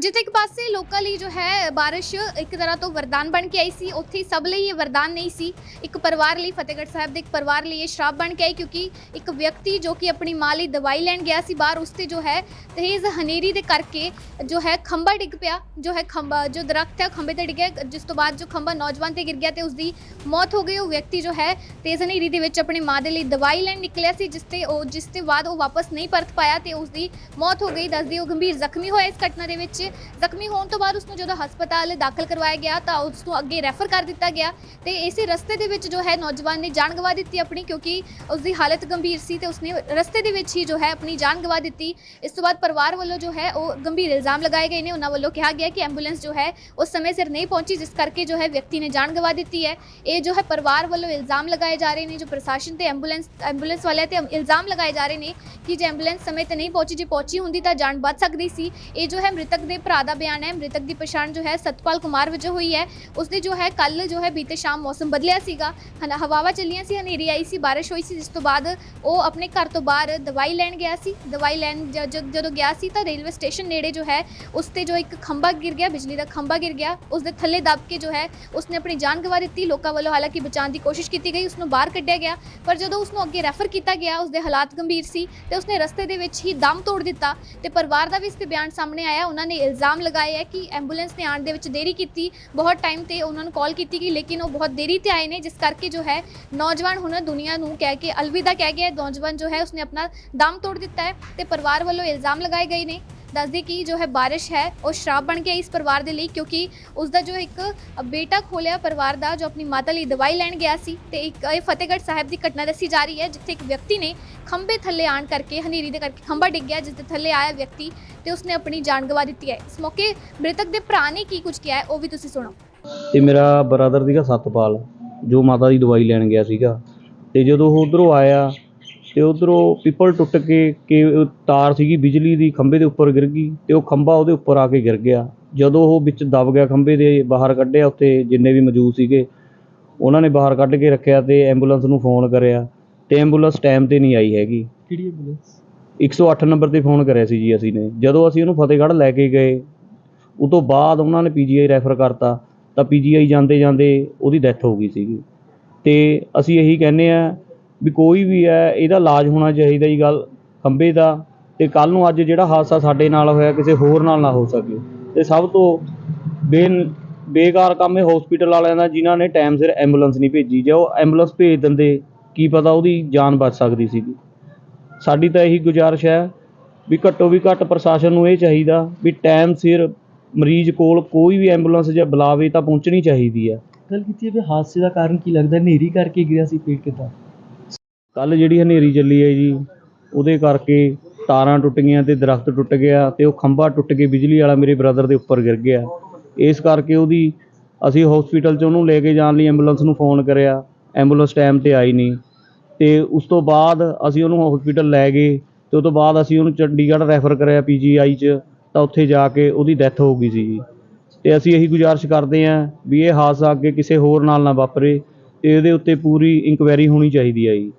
ਜਿੱਥੇ ਇੱਕ ਪਾਸੇ ਲੋਕਾਂ ਲਈ ਜੋ ਹੈ ਬਾਰਿਸ਼ ਇੱਕ ਤਰ੍ਹਾਂ ਤੋਂ ਵਰਦਾਨ ਬਣ ਕੇ ਆਈ ਸੀ, ਉੱਥੇ ਸਭ ਲਈ ਇਹ ਵਰਦਾਨ ਨਹੀਂ ਸੀ। ਇੱਕ ਪਰਿਵਾਰ ਲਈ, ਫਤਿਹਗੜ੍ਹ ਸਾਹਿਬ ਦੇ ਇੱਕ ਪਰਿਵਾਰ ਲਈ ਇਹ ਸ਼ਰਾਬ ਬਣ ਕੇ ਆਈ ਕਿਉਂਕਿ ਇੱਕ ਵਿਅਕਤੀ ਜੋ ਕਿ ਆਪਣੀ ਮਾਂ ਲਈ ਦਵਾਈ ਲੈਣ ਗਿਆ ਸੀ ਬਾਹਰ, ਉਸ ਤੇ ਜੋ ਹੈ ਤੇਜ਼ ਹਨੇਰੀ ਦੇ ਕਰਕੇ ਜੋ ਹੈ ਖੰਭਾ ਡਿੱਗ ਪਿਆ, ਜੋ ਹੈ ਖੰਭਾ, ਜੋ ਦਰਖਤ ਹੈ ਖੰਭੇ ਤੇ ਡਿੱਗਿਆ ਜਿਸ ਤੋਂ ਬਾਅਦ ਜੋ ਖੰਭਾ ਨੌਜਵਾਨ ਤੇ ਗਿਰ ਗਿਆ ਤੇ ਉਸ ਦੀ ਮੌਤ ਹੋ ਗਈ। ਉਹ ਵਿਅਕਤੀ ਜੋ ਹੈ ਤੇਜ਼ ਹਨੇਰੀ ਦੇ ਵਿੱਚ ਆਪਣੀ ਮਾਂ ਦੇ ਲਈ ਦਵਾਈ ਲੈਣ ਨਿਕਲਿਆ ਸੀ, ਜਿਸ ਤੇ ਉਹ, ਜਿਸ ਤੇ ਬਾਅਦ ਉਹ ਵਾਪਸ ਨਹੀਂ ਪਰਤ ਪਾਇਆ ਤੇ ਉਸ ਦੀ ਮੌਤ ਹੋ ਗਈ। ਦੱਸਦੀ ਉਹ ਗੰਭੀਰ ਜ਼ਖਮੀ ਹੋਇਆ ਇਸ ਘਟਨਾ ਦੇ ਵਿੱਚ। ਜ਼ਖਮੀ ਹੋਣ ਤੋਂ ਬਾਅਦ ਉਸ ਨੂੰ ਜਦੋਂ ਹਸਪਤਾਲ ਦਾਖਲ ਕਰਵਾਇਆ ਗਿਆ ਤਾਂ ਉਸ ਨੂੰ ਅੱਗੇ ਰੈਫਰ ਕਰ ਦਿੱਤਾ ਗਿਆ ਤੇ ਇਸੇ ਰਸਤੇ ਦੇ ਵਿੱਚ ਜੋ ਹੈ ਨੌਜਵਾਨ ਨੇ ਜਾਨ ਗਵਾ ਦਿੱਤੀ ਆਪਣੀ ਕਿਉਂਕਿ ਉਸ ਦੀ ਹਾਲਤ ਗੰਭੀਰ ਸੀ ਤੇ ਉਸਨੇ ਰਸਤੇ ਦੇ ਵਿੱਚ ਹੀ ਜੋ ਹੈ ਆਪਣੀ ਜਾਨ ਗਵਾ ਦਿੱਤੀ। ਇਸ ਤੋਂ ਬਾਅਦ ਪਰਿਵਾਰ ਵੱਲੋਂ ਜੋ ਹੈ ਉਹ ਗੰਭੀਰ ਇਲਜ਼ਾਮ ਲਗਾਏ ਗਏ ਨੇ। ਉਹਨਾਂ ਵੱਲੋਂ ਕਿਹਾ ਗਿਆ ਕਿ ਐਂਬੂਲੈਂਸ ਜੋ ਹੈ ਉਸ ਸਮੇਂ ਸਿਰ ਨਹੀਂ ਪਹੁੰਚੀ, ਜਿਸ ਕਰਕੇ ਜੋ ਹੈ ਵਿਅਕਤੀ ਨੇ ਜਾਨ ਗਵਾ ਦਿੱਤੀ ਹੈ। ਇਹ ਜੋ ਹੈ ਪਰਿਵਾਰ ਵੱਲੋਂ ਇਲਜ਼ਾਮ ਲਗਾਏ ਜਾ ਰਹੇ ਨੇ, ਜੋ ਪ੍ਰਸ਼ਾਸਨ ਤੇ ਐਂਬੂਲੈਂਸ ਐਂਬੂਲੈਂਸ ਵਾਲਿਆਂ ਤੇ ਇਲਜ਼ਾਮ ਲਗਾਏ ਜਾ ਰਹੇ ਨੇ ਕਿ ਜੇ ਐਂਬੂਲੈਂਸ ਸਮੇਂ ਤੇ ਨਹੀਂ ਪਹੁੰਚੀ, ਜੇ ਪਹੁੰਚੀ ਹੁੰਦੀ ਤਾਂ ਜਾਨ ਬਚ ਸਕਦੀ ਸੀ। ਇਹ ਜੋ ਹੈ ਮ੍ਰਿਤਕ ਦੇ ਭਰਾ ਦਾ ਬਿਆਨ ਹੈ, ਮ੍ਰਿਤਕ ਦੀ ਪਛਾਣ ਜੋ ਹੈ ਸਤਪਾਲ ਕੁਮਾਰ ਵਜੋਂ ਹੋਈ ਹੈ। ਉਸਦੇ ਜੋ ਹੈ ਕੱਲ ਜੋ ਹੈ ਬੀਤੇ ਸ਼ਾਮ ਮੌਸਮ ਬਦਲਿਆ ਸੀਗਾ। ਹਨਾ, ਹਵਾਵਾਂ ਚੱਲੀਆਂ ਸੀ, ਹਨੇਰੀ ਆਈ ਸੀ, ਬਾਰਿਸ਼ ਹੋਈ ਸੀ, ਜਿਸ ਤੋਂ ਬਾਅਦ ਉਹ ਆਪਣੇ ਘਰ ਤੋਂ ਬਾਹਰ ਦਵਾਈ ਲੈਣ ਗਿਆ ਸੀ। ਦਵਾਈ ਲੈਣ ਜ- ਜਦੋਂ ਗਿਆ ਸੀ ਤਾਂ ਰੇਲਵੇ ਸਟੇਸ਼ਨ ਨੇੜੇ ਜੋ ਹੈ, ਉਸ ਤੇ ਜੋ ਇੱਕ ਖੰਭਾ ਗਿਰ ਗਿਆ, ਬਿਜਲੀ ਦਾ ਖੰਭਾ ਗਿਰ ਗਿਆ। ਉਸ ਦੇ ਥੱਲੇ ਦੱਬ ਕੇ ਜੋ ਹੈ, ਉਸਨੇ ਆਪਣੀ ਜਾਨ ਗਵਾ ਦਿੱਤੀ। ਲੋਕਾਂ ਵੱਲੋਂ ਹਾਲਾਂਕਿ ਬਚਾਉਣ ਦੀ ਕੋਸ਼ਿਸ਼ ਕੀਤੀ ਗਈ ਉਸ ਨੂੰ ਬਾਹਰ ਕੱਢਿਆ ਗਿਆ। ਪਰ ਜਦੋਂ ਉਸ ਨੂੰ ਅੱਗੇ ਰੈਫਰ ਕੀਤਾ ਗਿਆ ਉਸ ਦੇ ਹਾਲਾਤ ਗੰਭੀਰ ਸੀ ਤੇ ਉਸਨੇ ਰਸਤੇ ਦੇ ਵਿੱਚ ਹੀ ਦਮ ਤੋੜ ਦਿੱਤਾ ਤੇ ਪਰਿਵਾਰ ਦਾ ਵੀ ਇਸ ਤੇ ਬਿਆਨ ਸਾਹਮਣੇ ਆਇਆ। ਉਹਨਾਂ ਨੇ ਇਲਜ਼ਾਮ ਲਗਾਏ ਹੈ ਕਿ ਐਂਬੂਲੈਂਸ ਨੇ ਆਉਣ ਦੇ ਵਿੱਚ ਦੇਰੀ ਕੀਤੀ, ਬਹੁਤ ਟਾਈਮ ਤੇ ਉਹਨਾਂ ਨੂੰ ਕਾਲ ਕੀਤੀ ਗਈ, ਲੇਕਿਨ ਉਹ ਬਹੁਤ ਦੇਰੀ ਤੇ ਆਏ ਨੇ, ਜਿਸ ਕਰਕੇ ਜੋ ਹੈ ਨੌਜਵਾਨ ਹੁਣ ਦੁਨੀਆ ਨੂੰ ਕਹਿ ਕੇ ਅਲਵਿਦਾ ਕਹਿ ਗਿਆ ਨੌਜਵਾਨ ਜੋ ਹੈ ਉਸਨੇ ਆਪਣਾ ਦਮ ਤੋੜ ਦਿੱਤਾ ਹੈ ਤੇ ਪਰਿਵਾਰ ਵੱਲੋਂ ਇਲਜ਼ਾਮ ਲਗਾਏ ਗਏ ਨੇ। ਦੱਸਦੇ ਕਿ ਜੋ ਹੈ ਬਾਰਿਸ਼ ਹੈ, ਉਹ ਸ਼ਰਾਬ ਬਣ ਕੇ ਇਸ ਪਰਿਵਾਰ ਦੇ ਲਈ ਕਿਉਂਕਿ ਉਸ ਦਾ ਜੋ ਇੱਕ ਬੇਟਾ ਖੋਲਿਆ ਪਰਿਵਾਰ ਦਾ, ਜੋ ਆਪਣੀ ਮਾਤਾ ਲਈ ਦਵਾਈ ਲੈਣ ਗਿਆ ਸੀ ਤੇ ਇੱਕ ਇਹ ਫਤਿਹਗੜ੍ਹ ਸਾਹਿਬ ਦੀ ਘਟਨਾ ਦੱਸੀ ਜਾ ਰਹੀ ਹੈ, ਜਿੱਥੇ ਇੱਕ ਵਿਅਕਤੀ ਨੇ ਖੰਭੇ ਥੱਲੇ ਆਣ ਕਰਕੇ, ਹਨੇਰੀ ਦੇ ਕਰਕੇ ਖੰਭਾ ਡਿੱਗ ਗਿਆ, ਜਿਸ ਦੇ ਥੱਲੇ ਆਇਆ ਵਿਅਕਤੀ ਤੇ ਉਸਨੇ ਆਪਣੀ ਜਾਨ ਗਵਾ ਦਿੱਤੀ ਹੈ। ਇਸ ਮੌਕੇ ਮ੍ਰਿਤਕ ਦੇ ਭਰਾ ਨੇ ਕੀ ਕੁਝ ਕਿਹਾ ਹੈ, ਉਹ ਵੀ ਤੁਸੀਂ ਸੁਣੋ। ਤੇ ਮੇਰਾ ਬ੍ਰਦਰ ਸੀਗਾ ਸਤਪਾਲ, ਜੋ ਮਾਤਾ ਦੀ ਦਵਾਈ ਲੈਣ ਗਿਆ ਸੀਗਾ। ਤੇ ਜਦੋਂ ਉਹ ਉਧਰੋਂ ਆਇਆ ਤੇ ਉਧਰੋਂ ਪਿੱਪਲ ਟੁੱਟ ਕੇ ਕਿ ਤਾਰ ਸੀਗੀ ਬਿਜਲੀ ਦੀ ਖੰਭੇ ਦੇ ਉੱਪਰ ਗਿਰ ਗਈ ਤੇ ਉਹ ਖੰਭਾ ਉਹਦੇ ਉੱਪਰ ਆ ਕੇ ਗਿਰ ਗਿਆ। ਜਦੋਂ ਉਹ ਵਿੱਚ ਦਬ ਗਿਆ ਖੰਭੇ ਦੇ ਬਾਹਰ ਕੱਢਿਆ ਉੱਥੇ ਜਿੰਨੇ ਵੀ ਮੌਜੂਦ ਸੀਗੇ ਉਹਨਾਂ ਨੇ ਬਾਹਰ ਕੱਢ ਕੇ ਰੱਖਿਆ ਤੇ ਐਂਬੂਲੈਂਸ ਨੂੰ ਫੋਨ ਕਰਿਆ। ਤੇ ਐਂਬੂਲੈਂਸ ਟਾਈਮ ਤੇ ਨਹੀਂ ਆਈ ਹੈਗੀ। ਕਿਹੜੀ ਐਂਬੂਲੈਂਸ? 108 ਨੰਬਰ ਤੇ ਫੋਨ ਕਰਿਆ ਸੀ ਜੀ ਅਸੀਂ ਨੇ। ਜਦੋਂ ਅਸੀਂ ਉਹਨੂੰ ਫਤਿਹਗੜ੍ਹ ਲੈ ਕੇ ਗਏ ਉਹ ਤੋਂ ਬਾਅਦ ਉਹਨਾਂ ਨੇ ਪੀਜੀਆਈ ਰੈਫਰ ਕਰਤਾ ਤਾਂ ਪੀਜੀਆਈ ਜਾਂਦੇ ਜਾਂਦੇ ਉਹਦੀ ਡੈਥ ਹੋ ਗਈ ਸੀਗੀ। ਤੇ ਅਸੀਂ ਇਹੀ ਕਹਿੰਦੇ ਆ ਵੀ ਕੋਈ ਵੀ ਹੈ, ਇਹਦਾ ਇਲਾਜ ਹੋਣਾ ਚਾਹੀਦਾ ਜੀ ਗੱਲ ਖੰਭੇ ਦਾ ਅਤੇ ਕੱਲ੍ਹ ਨੂੰ ਅੱਜ ਜਿਹੜਾ ਹਾਦਸਾ ਸਾਡੇ ਨਾਲ ਹੋਇਆ ਕਿਸੇ ਹੋਰ ਨਾਲ ਨਾ ਹੋ ਸਕੇ। ਅਤੇ ਸਭ ਤੋਂ ਬੇ ਬੇਕਾਰ ਕੰਮ ਇਹ ਹਸਪੀਟਲ ਵਾਲਿਆਂ ਦਾ ਜਿਨ੍ਹਾਂ ਨੇ ਟਾਈਮ ਸਿਰ ਐਂਬੂਲੈਂਸ ਨਹੀਂ ਭੇਜੀ। ਜੇ ਉਹ ਐਂਬੂਲੈਂਸ ਭੇਜ ਦਿੰਦੇ, ਕੀ ਪਤਾ ਉਹਦੀ ਜਾਨ ਬਚ ਸਕਦੀ ਸੀਗੀ। ਸਾਡੀ ਤਾਂ ਇਹੀ ਗੁਜ਼ਾਰਿਸ਼ ਹੈ ਵੀ ਘੱਟੋ ਵੀ ਘੱਟ ਪ੍ਰਸ਼ਾਸਨ ਨੂੰ ਇਹ ਚਾਹੀਦਾ ਵੀ ਟਾਈਮ ਸਿਰ ਮਰੀਜ਼ ਕੋਲ ਕੋਈ ਵੀ ਐਂਬੂਲੈਂਸ ਜਾਂ ਬੁਲਾਵੇ ਤਾਂ ਪਹੁੰਚਣੀ ਚਾਹੀਦੀ ਹੈ। ਗੱਲ ਕੀਤੀ ਹੈ ਵੀ ਹਾਦਸੇ ਦਾ ਕਾਰਨ ਕੀ ਲੱਗਦਾ? ਹਨੇਰੀ ਕਰਕੇ ਗਿਰਿਆ ਸੀ ਪੇੜ ਕਿੱਦਾਂ? ਕੱਲ ਜਿਹੜੀ ਹਨੇਰੀ ਚੱਲੀ ਹੈ ਜੀ, ਉਹਦੇ ਕਰਕੇ ਤਾਰਾਂ ਟੁੱਟ ਗਈਆਂ ਤੇ ਦਰਖਤ ਟੁੱਟ ਗਿਆ ਤੇ ਉਹ ਖੰਭਾ ਟੁੱਟ ਕੇ ਬਿਜਲੀ ਵਾਲਾ ਮੇਰੇ ਬ੍ਰਦਰ ਦੇ ਉੱਪਰ ਗਿਰ ਗਿਆ। ਇਸ ਕਰਕੇ ਉਹਦੀ ਅਸੀਂ ਹਸਪੀਟਲ 'ਚ ਉਹਨੂੰ ਲੈ ਕੇ ਜਾਣ ਲਈ ਐਂਬੂਲੈਂਸ ਨੂੰ ਫੋਨ ਕਰਿਆ ਐਂਬੂਲੈਂਸ ਟਾਈਮ ਤੇ ਆਈ ਨਹੀਂ। ਤੇ ਉਸ ਤੋਂ ਬਾਅਦ ਅਸੀਂ ਉਹਨੂੰ ਹਸਪੀਟਲ ਲੈ ਗਏ ਤੇ ਉਸ ਤੋਂ ਬਾਅਦ ਅਸੀਂ ਉਹਨੂੰ ਚੰਡੀਗੜ੍ਹ ਰੈਫਰ ਕਰਿਆ ਪੀਜੀਆਈ 'ਚ, ਤਾਂ ਉੱਥੇ ਜਾ ਕੇ ਉਹਦੀ ਡੈਥ ਹੋ ਗਈ ਸੀ ਜੀ ਤੇ ਅਸੀਂ ਇਹੀ ਗੁਜ਼ਾਰਿਸ਼ ਕਰਦੇ ਹਾਂ ਵੀ ਇਹ ਹਾਦਸਾ ਅੱਗੇ ਕਿਸੇ ਹੋਰ ਨਾਲ ਨਾ ਵਾਪਰੇ ਤੇ ਇਹਦੇ ਉੱਤੇ ਪੂਰੀ ਇਨਕੁਆਇਰੀ ਹੋਣੀ ਚਾਹੀਦੀ ਹੈ ਜੀ।